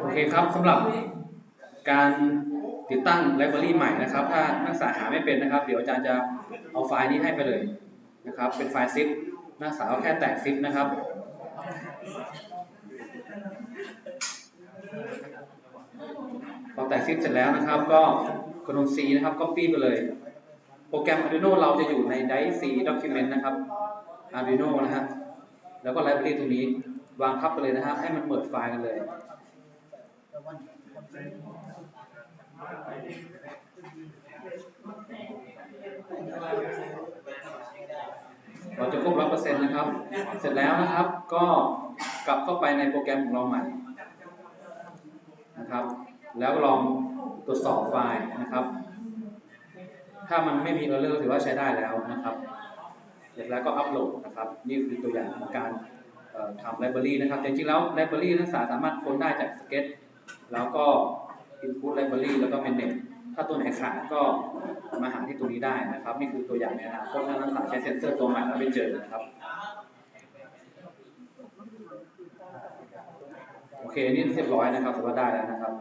โอเคครับสำหรับการติดตั้งไลบรารีใหม่นะครับ ถ้านักศึกษาหาไม่เป็นนะครับ เดี๋ยวอาจารย์จะเอาไฟล์นี้ให้ไปเลยนะครับ เป็นไฟล์ซิปนักศึกษาก็แค่แตะซิปนะครับพอแตะซิปเสร็จแล้วนะครับ ก็กดลง C นะครับ Copy ไปเลย โปรแกรม Arduino เราจะอยู่ใน Drive C Document นะครับ Arduino นะฮะแล้วก็ไลบรารีตรงนี้วางทับไปเลยนะฮะให้มันเปิดไฟล์กันเลย เราจะครบร้อยเปอร์เซ็นต์นะครับ เสร็จแล้วนะครับ ก็กลับเข้าไปในโปรแกรมของเราใหม่นะครับ แล้วลองตรวจสอบไฟล์นะครับ ถ้ามันไม่มี error ถือว่าใช้ได้แล้วนะครับ เสร็จแล้วก็อัปโหลดนะครับ นี่คือตัวอย่างของการทำไลบรารีนะครับ จริงๆแล้วไลบรารีนักศึกษาสามารถค้นได้จากสเก็ต แล้วก็ input library แล้วก็ manage ถ้าตัวไหนขาดก็มาหาที่ตัวนี้ได้นะครับ นี่คือตัวอย่างในอนาคตถ้านักศึกษาใช้เซ็นเซอร์ตัวใหม่แล้วไม่เจอนะครับ โอเค นี่เรียบร้อยนะครับถือว่าได้แล้วนะครับ